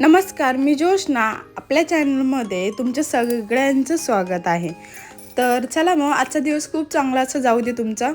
नमस्कार मी जोशना आपल्या चॅनलमध्ये तुमच्या सगळ्यांचं स्वागत आहे. तर चला मग आजचा दिवस खूप चांगला असं जाऊ दे तुमचा.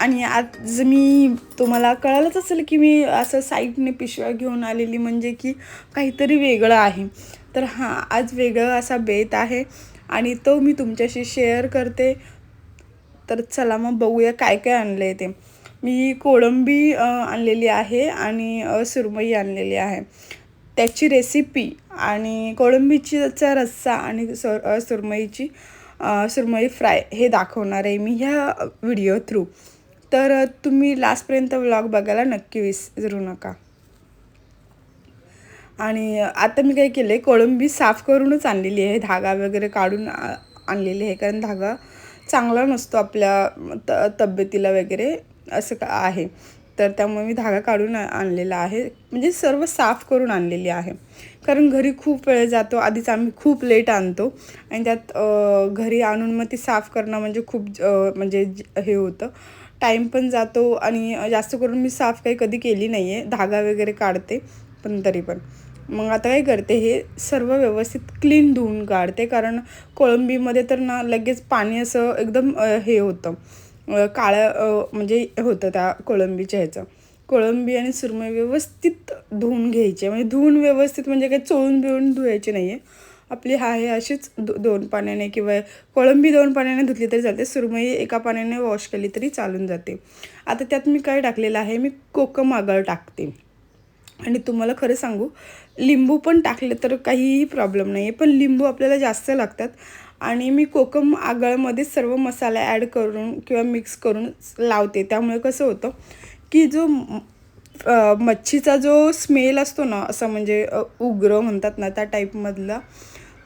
आणि आज मी तुम्हाला कळालंच असेल की मी असं साईडने पिशव्या घेऊन आलेली म्हणजे की काहीतरी वेगळं आहे. तर हां आज वेगळं असा बेत आहे आणि तो मी तुमच्याशी शेअर करते. तर चला मग बघूया काय काय आणलं आहे ते. मी कोळंबी आणलेली आहे आणि सुरमई आणलेली आहे. त्याची रेसिपी आणि कोळंबीचीचा रस्सा आणि सुर सुरमईची सुरमई फ्राय हे दाखवणार आहे मी ह्या व्हिडिओ थ्रू तर तुम्ही लास्टपर्यंत व्लॉग बघायला नक्की विसरू नका. आणि आता मी काय केलं आहे कोळंबी साफ करूनच आणलेली आहे. धागा वगैरे काढून आणलेली आहे. कारण धागा चांगला नसतो आपल्या त तब्येतीला वगैरे असं का आहे. तर त्यामुळे मी धागा काढून आणलेला आहे. म्हणजे सर्व साफ करून आणलेली आहे. कारण घरी खूप वेळ जातो. आधीच आम्ही खूप लेट आणतो. आणि त्यात घरी आणून मग ती साफ करणं म्हणजे खूप ज- म्हणजे ज- हे होतं. टाईम पण जातो आणि जास्त करून मी साफ काही कधी केली नाही आहे धागा वगैरे काढते पण तरी पण. मग आता काय करते हे सर्व व्यवस्थित क्लीन धुवून काढते. कारण कोळंबीमध्ये तर ना लगेच पाणी असं एकदम हे होतं. काळं म्हणजे होतं त्या कोळंबीच्या ह्याचं. कोळंबी आणि सुरमई व्यवस्थित धुवून घ्यायची. म्हणजे धुवून व्यवस्थित म्हणजे काही चोळून बिळून धुवायची नाही आहे आपली हा आहे अशीच दो दोन पाण्याने किंवा कोळंबी दोन पाण्याने धुतली तरी चालते. सुरमई एका पाण्याने वॉश केली तरी चालून जाते. आता त्यात मी काय टाकलेलं आहे? मी कोकम आगळ टाकते. आणि तुम्हाला खरं सांगू लिंबू पण टाकले तर काहीही प्रॉब्लेम नाही आहे पण लिंबू आपल्याला जास्त लागतात. आणि मी कोकम आगळमध्ये सर्व मसाला ॲड करून किंवा मिक्स करून लावते. त्यामुळे कसं होतं की जो मच्छीचा जो स्मेल असतो ना असं म्हणजे उग्र म्हणतात ना त्या टाईपमधला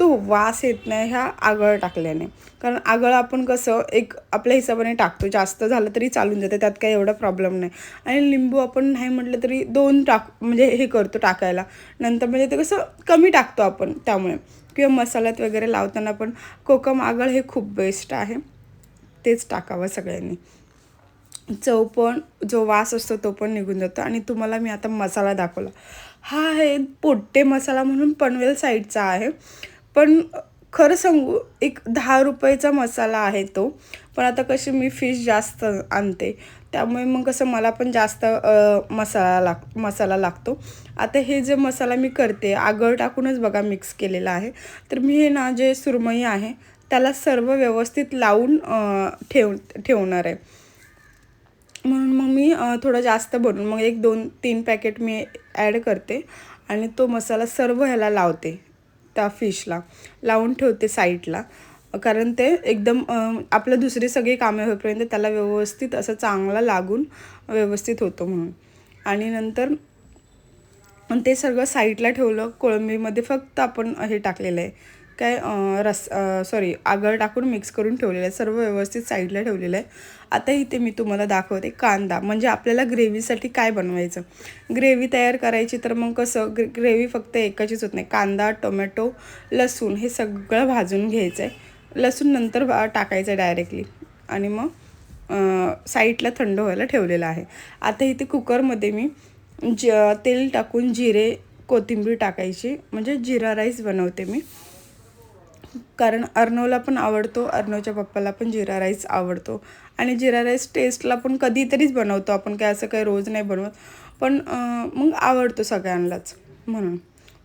तो वास येत नाही ह्या आगळ टाकल्याने. कारण आगळ आपण कसं एक आपल्या हिशोबाने टाकतो. जास्त झालं तरी चालून जातं त्यात काही एवढा प्रॉब्लेम नाही. आणि लिंबू आपण नाही म्हटलं तरी दोन टाक म्हणजे हे करतो टाकायला. नंतर म्हणजे ते कसं कमी टाकतो आपण त्यामुळे. किंवा मसाल्यात वगैरे लावताना पण कोकम आगळ हे खूप बेस्ट आहे. तेच टाकावं सगळ्यांनी. चव पण जो वास असतो तो पण निघून जातो. आणि तुम्हाला मी आता मसाला दाखवला. हा आहे पोट्टे मसाला म्हणून पनवेल साईडचा आहे. पण खरं सांगू एक दहा रुपयाचा मसाला आहे तो पण आता कशी मी फिश जास्त आणते त्यामुळे मग कसं मला पण जास्त मसाला लाग मसाला लागतो. आता हे जे मसाला मी करते आगळ टाकूनच बघा मिक्स केलेला आहे तर मी हे ना जे सुरमई आहे त्याला सर्व व्यवस्थित लावून ठेव ठेवणार आहे. म्हणून मग मी थोडं जास्त बनवून मग एक दोन तीन पॅकेट मी ॲड करते आणि तो मसाला सर्व ह्याला लावते. त्या फिशला लावून ठेवते साईडला कारण ते एकदम आपलं दुसरी सगळी कामे होईपर्यंत त्याला व्यवस्थित असं चांगला लागून व्यवस्थित होतं म्हणून. आणि नंतर ते सगळं साईडला ठेवलं कोळंबीमध्ये फक्त आपण हे टाकलेलं आहे. काय रस सॉरी आगळ टाकून मिक्स करून ठेवलेलं आहे. सर्व व्यवस्थित साईडला ठेवलेलं आहे. आता इथे मी तुम्हाला दाखवते कांदा. म्हणजे आपल्याला ग्रेव्हीसाठी काय बनवायचं? ग्रेव्ही तयार करायची तर मग कसं? ग्रे ग्रेव्ही फक्त एकाचीच होत नाही. कांदा टोमॅटो लसूण हे सगळं भाजून घ्यायचं आहे लसूण नंतर टाकायचं आहे डायरेक्टली आणि मग साईडला थंड व्हायला ठेवलेलं आहे. आता इथे कुकरमध्ये मी ज तेल टाकून जिरे कोथिंबीर टाकायची. म्हणजे जिरा राईस बनवते मी. कारण अर्नोला पण आवडतो अर्नोच्या पप्पाला पण जिरा राईस आवडतो. आणि जिरा राईस टेस्टला पण कधीतरीच बनवतो आपण काय असं काही रोज नाही बनवत. पण मग आवडतो सगळ्यांनाच म्हणून.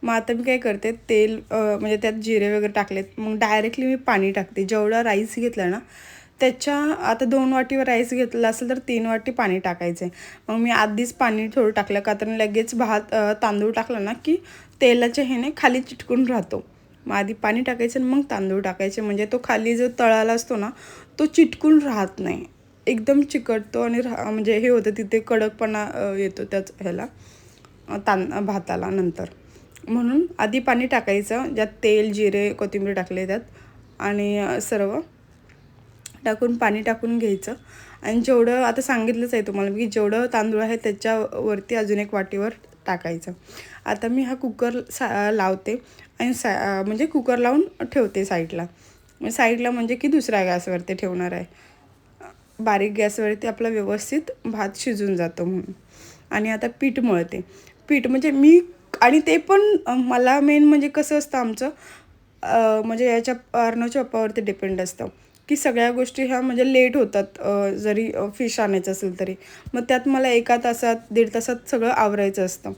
मग आता मी काय करते तेल म्हणजे त्यात जिरे वगैरे टाकलेत. मग डायरेक्टली मी पाणी टाकते. जेवढा राईस घेतला ना त्याच्या आता दोन वाटीवर राईस घेतला असेल तर तीन वाटी पाणी टाकायचं. आहे मग मी आधीच पाणी थोडं टाकलं का तर लगेच भात तांदूळ टाकला ना की तेलाच्या ह्याने खाली चिटकून राहतो. मग आधी पाणी टाकायचं आणि मग तांदूळ टाकायचे. म्हणजे तो खाली जो तळाला असतो ना तो चिटकून राहत नाही. एकदम चिकटतो आणि रा म्हणजे हे होतं तिथे कडकपणा येतो त्याच ह्याला तां भाताला नंतर. म्हणून आधी पाणी टाकायचं ज्यात तेल जिरे कोथिंबीर टाकले त्यात आणि सर्व टाकून पाणी टाकून घ्यायचं. आणि जेवढं आता सांगितलंच आहे तुम्हाला की जेवढं तांदूळ आहे त्याच्यावरती अजून एक वाटीवर टाकायचं. आता मी हा कुकर सा लावते आणि सा म्हणजे कुकर लावून ठेवते साईडला. साईडला म्हणजे की दुसऱ्या गॅसवरती ठेवणार आहे. बारीक गॅसवरती आपला व्यवस्थित भात शिजून जातो म्हणून. आणि आता पीठ मळते. पीठ म्हणजे मी आणि ते पण मला मेन म्हणजे कसं असतं आमचं म्हणजे याच्या अर्णवच्या पप्पावरती डिपेंड असतं. की सगळ्या गोष्टी ह्या म्हणजे लेट होतात जरी फिश आणायचं असेल तरी. मग त्यात मला एका तासात दीड तासात सगळं आवरायचं असतं.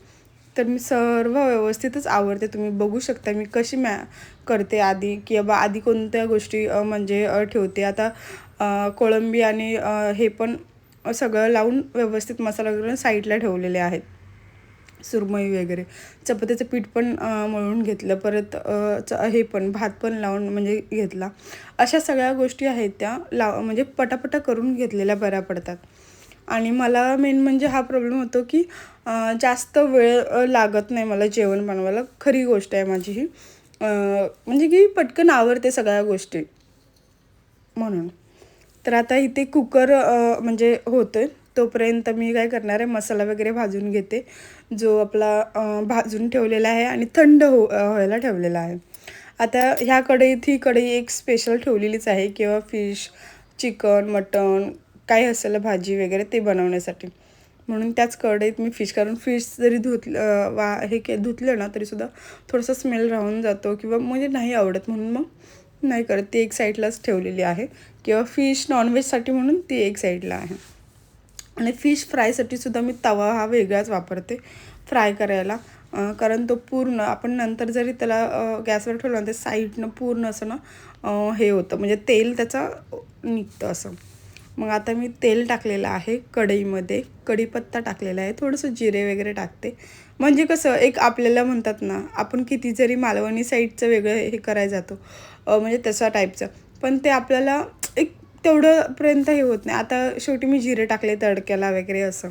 तर मी सर्व व्यवस्थितच आवडते तुम्ही बघू शकता मी कशी मॅ करते आधी की बाबा आधी कोणत्या गोष्टी म्हणजे ठेवते. आता कोळंबी आणि हे पण सगळं लावून व्यवस्थित मसाला वगैरे साईडला ठेवलेले आहेत. सुरमई वगैरे. चपातीचं पीठ पण मळून घेतलं. परत च हे पण भात पण लावून म्हणजे घेतला. अशा सगळ्या गोष्टी आहेत त्या लाव म्हणजे पटापटा करून घेतलेल्या बऱ्या पडतात. आणि मला मेन म्हणजे हा प्रॉब्लेम होतो की जास्त वेळ लागत नाही मला जेवण बनवायला. खरी गोष्ट आहे माझी ही. म्हणजे की पटकन आवडते सगळ्या गोष्टी. म्हणून. तर आता इथे कुकर म्हणजे होतं आहे तोपर्यंत मी काय करणार आहे मसाला वगैरे भाजून घेते जो आपला भाजून ठेवलेला आहे आणि थंड हो व्हायला ठेवलेला आहे. आता ह्या कढईत ही कढई एक स्पेशल ठेवलेलीच आहे किंवा फिश चिकन मटण काय असेल भाजी वगैरे ते बनवण्यासाठी. म्हणून त्याच कढईत मी फिश कारण फिश जरी धुतलं वा हे के धुतलं ना तरीसुद्धा थोडंसं स्मेल राहून जातो किंवा म्हणजे नाही आवडत म्हणून मग नाही करत. ती एक साईडलाच ठेवलेली आहे. किंवा फिश नॉनव्हेजसाठी म्हणून ती एक साईडला आहे. आणि फिश फ्रायसाठी सुद्धा मी तवा हा वेगळाच वापरते फ्राय करायला. कारण तो पूर्ण आपण नंतर जरी त्याला गॅसवर ठेवला ना ते साईडनं पूर्ण असं ना हे होतं. म्हणजे तेल त्याचा निघतं असं. मग आता मी तेल टाकलेलं आहे कढईमध्ये. कढीपत्ता टाकलेला आहे. थोडंसं जिरे वगैरे टाकते. म्हणजे कसं एक आपल्याला म्हणतात ना आपण किती जरी मालवणी साईडचं वेगळं हे करायला जातो म्हणजे तसा टाईपचं पण ते आपल्याला एक तेवढंपर्यंत हे होत नाही. आता शेवटी मी जिरे टाकले तडक्याला वगैरे असं.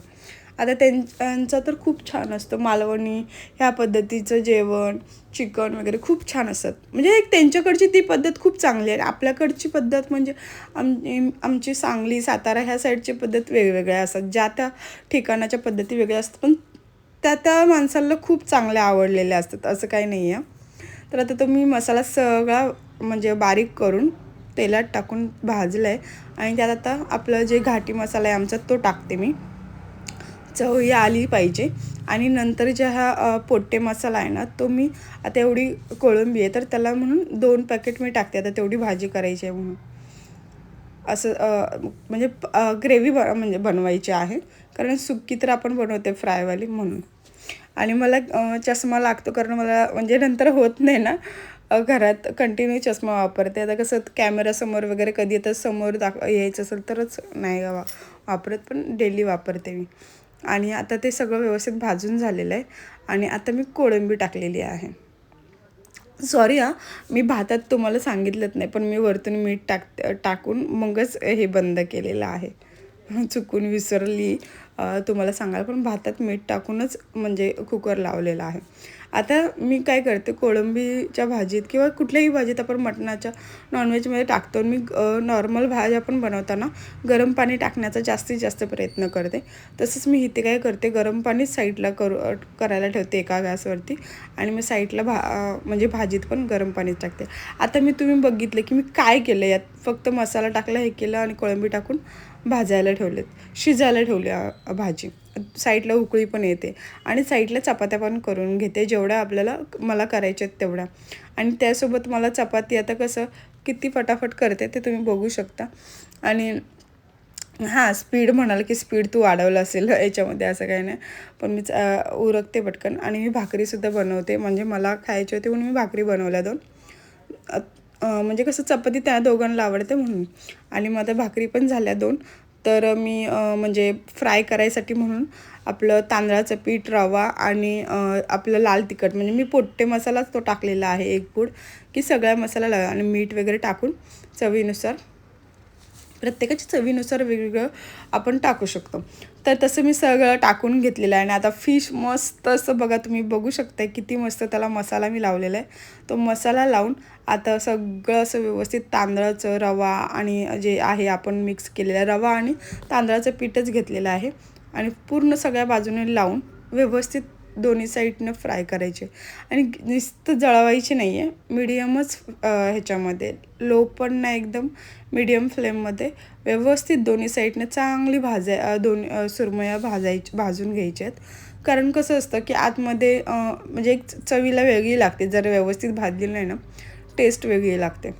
आता त्यांचा तर खूप छान असतं. मालवणी ह्या पद्धतीचं जेवण चिकन वगैरे खूप छान असतात. म्हणजे एक त्यांच्याकडची ती पद्धत खूप चांगली आहे. आपल्याकडची पद्धत म्हणजे आम आमची सांगली सातारा ह्या साईडची पद्धत वेगवेगळ्या असतात. ज्या त्या ठिकाणाच्या पद्धती वेगळ्या असतात. पण त्या त्या माणसाला खूप चांगल्या आवडलेल्या असतात. असं काही नाही आहे तर आता तो मी मसाला सगळा म्हणजे बारीक करून तेलात टाकून भाजलं आहे आणि त्यात आता आपलं जे घाटी मसाला आहे आमचा तो टाकते मी. चव ही आली पाहिजे. आणि नंतर जे हा पोट्टे मसाला आहे ना तो मी आता एवढी कोळंबी आहे तर त्याला म्हणून दोन पॅकेट मी टाकते. आता तेवढी भाजी करायची आहे म्हणून. असं म्हणजे ग्रेव्ही ब म्हणजे बनवायची आहे. कारण सुक्की तर आपण बनवते फ्रायवाली म्हणून. आणि मला चष्मा लागतो कारण मला म्हणजे नंतर होत नाही ना. घरात कंटिन्यू चष्मा वापरते. आता कसं कॅमेरासमोर वगैरे कधी आता समोर दाख यायचं असेल तरच नाही वा वापरत पण डेली वापरते मी. आणि आता ते सगळं व्यवस्थित भाजून झालेलं आहे. आणि आता मी कोळंबी टाकलेली आहे. सॉरी हा मी भातात तुम्हाला सांगितलंच नाही पण मी वरतून मीठ टाक टाकून मगच हे बंद केलेलं आहे. चुकून विसरली. तुम्हाला सांगायला पण भातात मीठ टाकूनच म्हणजे कुकर लावलेला आहे. आता मी काय करते कोळंबीच्या भाजीत किंवा कुठल्याही भाजीत आपण मटणाच्या नॉनव्हेजमध्ये टाकतो मी नॉर्मल भाज्या पण बनवताना गरम पाणी टाकण्याचा जास्तीत जास्त प्रयत्न करते. तसंच मी इथे काय करते गरम पाणी साईडला करू करायला ठेवते एका गॅसवरती आणि मी साईडला भा म्हणजे भाजीत पण गरम पाणीच टाकते. आता मी तुम्ही बघितलं की मी काय केलं यात फक्त मसाला टाकला हे केलं आणि कोळंबी टाकून भाजायला ठेवलेत. शिजायला ठेवल्या भाजी. साईडला उकळी पण येते. आणि साईडला चपात्या पण करून घेते. जेवढ्या आपल्याला मला करायच्या आहेत तेवढ्या. आणि त्यासोबत मला चपाती आता कसं किती फटाफट करते ते तुम्ही बघू शकता. आणि हां स्पीड म्हणाल की स्पीड तू वाढवलं असेल याच्यामध्ये असं काही नाही. पण मी उरकते पटकन. आणि मी भाकरीसुद्धा बनवते. म्हणजे मला खायची होती म्हणून मी भाकरी बनवल्या दोन. म्हणजे कसं चपाती त्या दोघांना आवडते म्हणून. आणि मग आता भाकरी पण झाल्या दोन. तर मी म्हणजे फ्राय करायसाठी म्हणून आपलं तांदळाचं पीठ रवा आणि आपलं लाल तिखट म्हणजे मी पोट्टे मसालाच तो टाकलेला आहे एक पूड की सगळा मसाला लावा आणि मीठ वगैरे टाकून चवीनुसार प्रत्येकाच्या चवीनुसार वेगवेगळं आपण टाकू शकतो. तर तसं मी सगळं टाकून घेतलेलं आहे. आणि आता फिश मस्त असं बघा तुम्ही बघू शकता किती मस्त त्याला मसाला मी लावलेला आहे. तो मसाला लावून आता सगळं असं व्यवस्थित तांदळाचं रवा आणि जे आहे आपण मिक्स केलेला रवा आणि तांदळाचं पीठच घेतलेलं आहे. आणि पूर्ण सगळ्या बाजूने लावून व्यवस्थित दोन्ही साईडनं फ्राय करायचे. आणि नुसतं जळवायचे नाही आहे मिडियमच ह्याच्यामध्ये. लो पण नाही एकदम मिडियम फ्लेममध्ये. व्यवस्थित दोन्ही साईडनं चांगली भाजाय दोन्ही दोन सुरमया भाजायची भाजून घ्यायच्या आहेत कारण कसं असतं की आतमध्ये म्हणजे एक चवीला वेगळी लागते. जर व्यवस्थित भाजली नाही ना टेस्ट वेगळी लागते.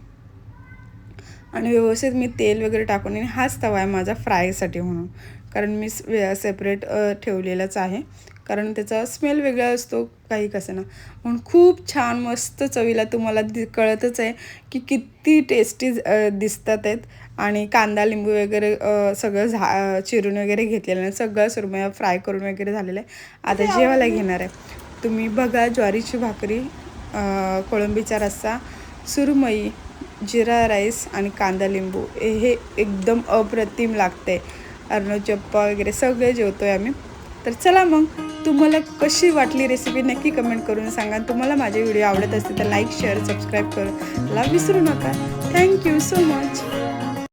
आणि व्यवस्थित मी तेल वगैरे टाकून आणि हाच तवा आहे माझा फ्रायसाठी म्हणून. कारण मी सेपरेट ठेवलेलाच आहे. कारण त्याचा स्मेल वेगळा असतो काही कसं ना. म्हणून खूप छान मस्त चवीला तुम्हाला दि कळतच आहे की किती टेस्टी दिसतात आहेत. आणि कांदा लिंबू वगैरे सगळं झा चिरून वगैरे घेतलेलं आहे. सगळं सुरमया फ्राय करून वगैरे झालेलं आहे. आता जेवायला घेणार आहे. तुम्ही बघा ज्वारीची भाकरी कोळंबीचा रस्सा सुरमई जिरा राईस आणि कांदा लिंबू. हे एकदम अप्रतिम लागते अर्नो चप्पा वगैरे सगळे आहे आम्ही. तर चला मग. तुम्हाला कशी वाटली रेसिपी नक्की कमेंट करून सांगा. तुम्हाला माझे व्हिडिओ आवडत असतील तर लाईक शेअर सबस्क्राईब करायला विसरू नका. Thank you so much